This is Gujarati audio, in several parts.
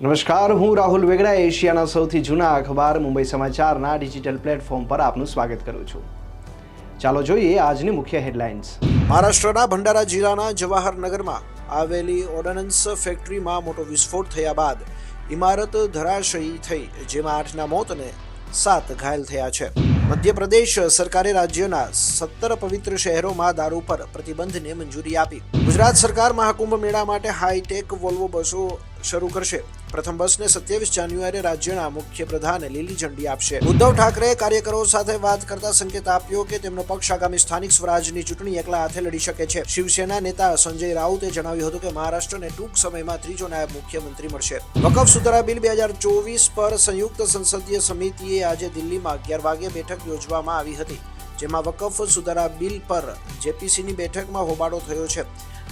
નમસ્કાર, હું રાહુલ વેગડા, એશિયાના સૌથી જૂના અખબાર મુંબઈ સમાચારના ડિજિટલ પ્લેટફોર્મ પર આપનું સ્વાગત કરું છું. ચાલો જોઈએ આજની મુખ્ય હેડલાઇન્સ. મહારાષ્ટ્રના ભંડારા જિલ્લાના જવાહરનગરમાં આવેલી ઓર્ડનન્સ ફેક્ટરીમાં મોટો વિસ્ફોટ થયા બાદ ઇમારત ધરાશયી થઈ, જેમાં આઠના મોત અને સાત ઘાયલ થયા છે. મધ્યપ્રદેશ સરકારે રાજ્યના સત્તર પવિત્ર શહેરોમાં દારૂ પર પ્રતિબંધને મંજૂરી આપી. ગુજરાત સરકાર મહાકુંભ મેળા માટે હાઈટેક વોલ્વો બસો શરૂ કરશે. પ્રથમ બસને સત્યાવીસ જાન્યુઆરીએ રાજ્યના મુખ્ય પ્રધાને લીલી ઝંડી આપશે. ઉદ્ધવ ઠાકરે કાર્યકરો સાથે વાત કરતા સંકેત આપ્યો કે તેમનો પક્ષ આગામી સ્થાનિક સ્વરાજની ચૂંટણી એકલા હાથે લડી શકે છે. શિવસેના નેતા સંજય રાઉતે જણાવ્યું હતું કે મહારાષ્ટ્રને ટૂંક સમયમાં ત્રીજો નાયબ મુખ્યમંત્રી મળશે. વકફ સુધારા બિલ બે હજાર ચોવીસ પર સંયુક્ત સંસદીય સમિતિએ આજે દિલ્હીમાં અગિયાર વાગે બેઠક યોજવામાં આવી હતી, જેમાં વકફ સુધારા બિલ પર જેપીસીની બેઠકમાં હોબાળો થયો છે.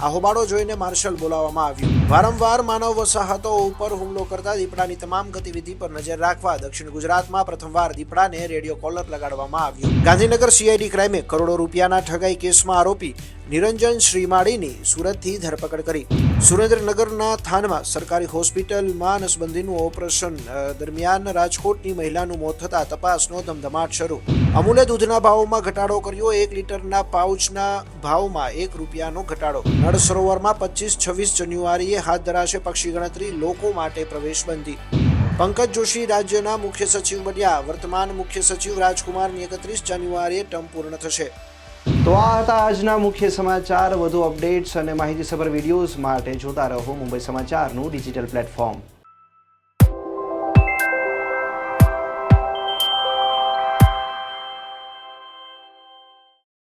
આ હોબાળો જોઈને માર્શલ બોલાવવામાં આવ્યું. વારંવાર માનવ વસાહતો ઉપર હુમલો કરતા દીપડાની તમામ ગતિવિધિ પર નજર રાખવા દક્ષિણ ગુજરાતમાં પ્રથમવાર દીપડાને રેડિયો કોલર લગાડવામાં આવ્યું. ગાંધીનગર સીઆઈડી ક્રાઇમે કરોડો રૂપિયાના ઠગાઈ કેસમાં આરોપી નિરંજન શ્રીમાળીની સુરતથી ધરપકડ કરી. સુરેન્દ્રનગરના થાનમાં સરકારી હોસ્પિટલમાં નસબંધીનું ઓપરેશન દરમિયાન રાજકોટની મહિલાનું મોત થતાં તપાસનો ધમધમાટ શરૂ. અમૂલે દૂધના ભાવોમાં ઘટાડો કર્યો, એક લીટરના પાઉચના ભાવમાં એક રૂપિયાનો ઘટાડો. નળ સરોવરમાં પચીસ છવ્વીસ જાન્યુઆરીએ હાથ ધરાશે પક્ષી ગણતરી, લોકો માટે પ્રવેશબંધી. પંકજ જોશી રાજ્યના મુખ્ય સચિવ બન્યા. વર્તમાન મુખ્ય સચિવ રાજકુમારની એકત્રીસ જાન્યુઆરીએ ટર્મ પૂર્ણ થશે. તો આ હતા આજના મુખ્ય સમાચાર. વધુ અપડેટ્સ અને માહિતીસભર વિડીયોઝ માટે જોતા રહો મુંબઈ સમાચારનું ડિજિટલ પ્લેટફોર્મ